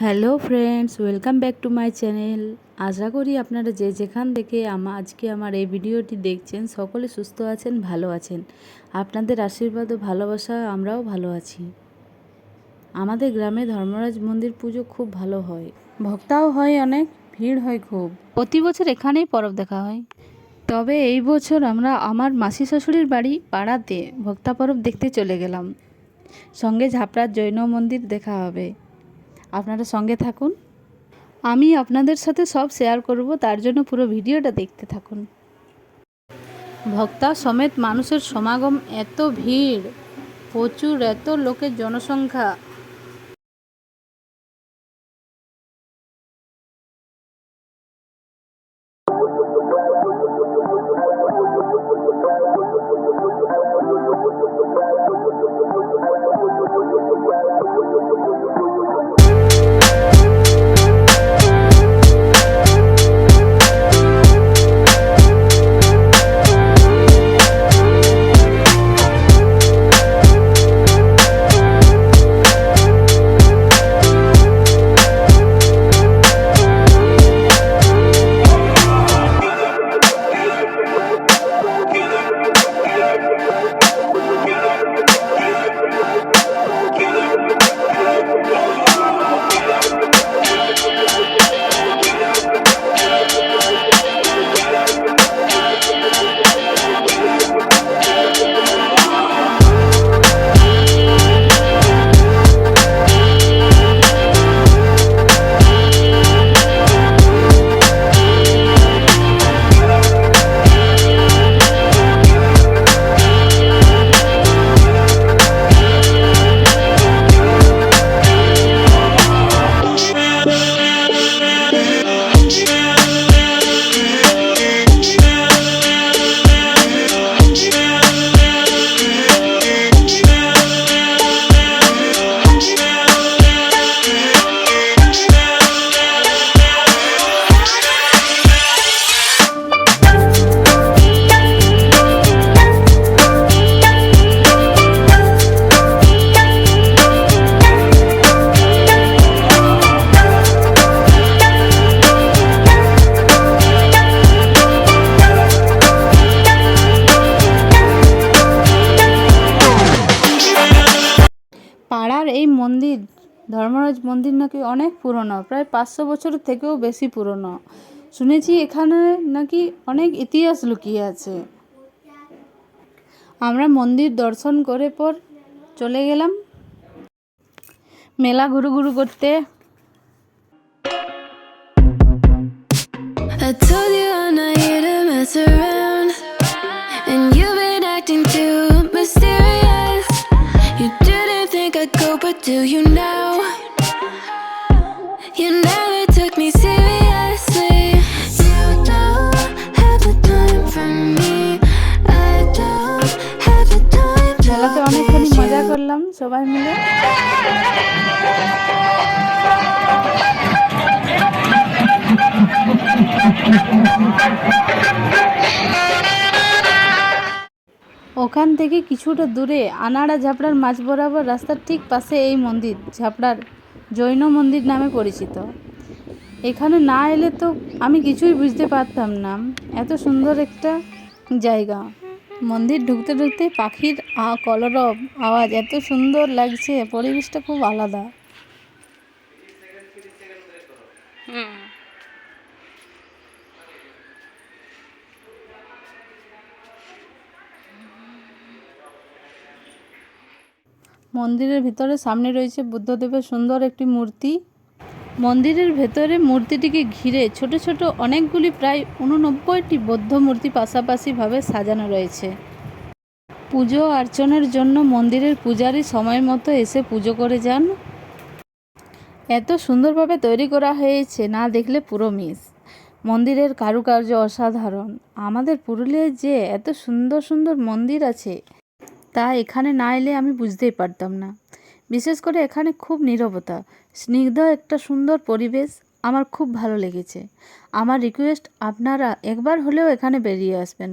Hello friends welcome back to my channel. আশা করি আপনারা যে যেখান থেকে আমা আজকে আমার এই ভিডিওটি দেখছেন সকলে সুস্থ আছেন ভালো আছেন। আপনাদের আশীর্বাদ ও ভালোবাসা আমরাও ভালো আছি। আমাদের গ্রামে ধর্মরাজ মন্দির পুজো খুব ভালো হয়। ভক্তাও হয় অনেক ভিড় হয় খুব। প্রতি বছর এখানেই পরব দেখা হয়। তবে এই বছর আমরা আমার মাসি শ্বশুরের বাড়ি পাড়াতে ভক্তা পরব দেখতে চলে গেলাম। সঙ্গে ঝাপড়ার জৈন মন্দির দেখা হবে। আপনারা সঙ্গে থাকুন। আমি আপনাদের সাথে সব শেয়ার করব, তার জন্য পুরো ভিডিওটা দেখতে থাকুন। ভক্তা সমেত মানুষের সমাগম, এত ভিড়, প্রচুর, এত লোকের জনসংখ্যা। ধর্মরাজ মন্দির নাকি অনেক পুরনো, প্রায় পাঁচশো বছরের থেকেও বেশি পুরনো। শুনেছি এখানে নাকি অনেক ইতিহাস লুকিয়ে আছে। আমরা মন্দির দর্শন করে পর চলে গেলাম। মেলা ঘুরু ঘুরু করতে। I told you I'm not here to mess around. সবাই মিলে। ওখান থেকে কিছুটা দূরে আনাড়া ঝাপড়ার মাঝ বরাবর রাস্তার ঠিক পাশে এই মন্দির, ঝাপড়ার জৈন মন্দির নামে পরিচিত। এখানে না এলে তো আমি কিছুই বুঝতে পারতাম না। এত সুন্দর একটা জায়গা। মন্দির ঢুকতে ঢুকতে পাখির কলরব আওয়াজ এত সুন্দর লাগছে পরিবেশটা খুব আলাদা। মন্দিরের ভিতরে সামনে রয়েছে বুদ্ধদেবের সুন্দর একটি মূর্তি। মন্দিরের ভেতরে মূর্তিটিকে ঘিরে ছোট ছোট অনেকগুলি প্রায় উননব্বইটি বৌদ্ধ মূর্তি পাশাপাশিভাবে সাজানো রয়েছে। পুজো অর্চনার জন্য মন্দিরের পূজারী সময় মতো এসে পুজো করে যান। এত সুন্দরভাবে তৈরি করা হয়েছে, না দেখলে পুরো মিস। মন্দিরের কারুকার্য অসাধারণ। আমাদের পুরুলিয়ায় যে এত সুন্দর সুন্দর মন্দির আছে, তা এখানে না এলে আমি বুঝতেই পারতাম না। বিশেষ করে এখানে খুব নীরবতা, স্নিগ্ধ একটা সুন্দর পরিবেশ আমার খুব ভালো লেগেছে। আমার রিকোয়েস্ট আপনারা একবার হলেও এখানে বেরিয়ে আসবেন।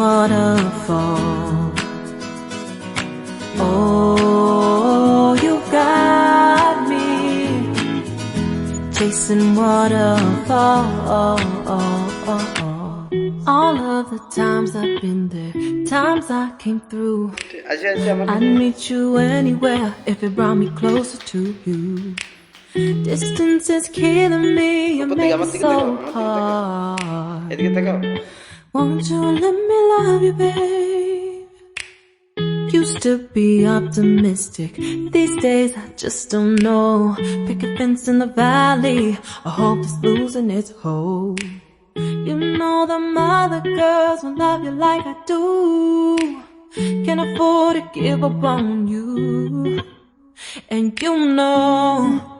waterfall. Oh, you got me chasing waterfall. All of the times I've been there, times I came through. I'd meet you anywhere if it brought me closer to you. Distance is killing me, it makes it so hard. Won't you let me love you, babe? Used to be optimistic. These days I just don't know. Pick a fence in the valley. I hope it's losing its hold. You know the mother girls will love you like I do. Can't afford to give up on you. And you know.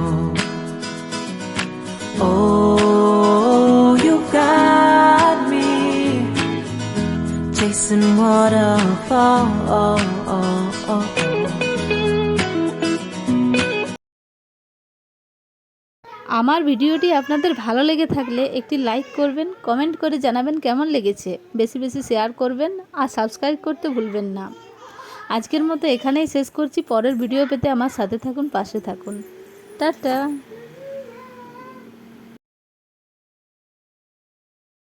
আমার ভিডিওটি আপনাদের ভালো লেগে থাকলে একটি like করবেন, comment করে জানাবেন কেমন লেগেছে। বেশি বেশি শেয়ার করবেন আর সাবস্ক্রাইব করতে ভুলবেন না। আজকের মতো এখানেই শেষ করছি। পরের ভিডিও পেতে আমার সাথে থাকুন, পাশে থাকুন। টাটা।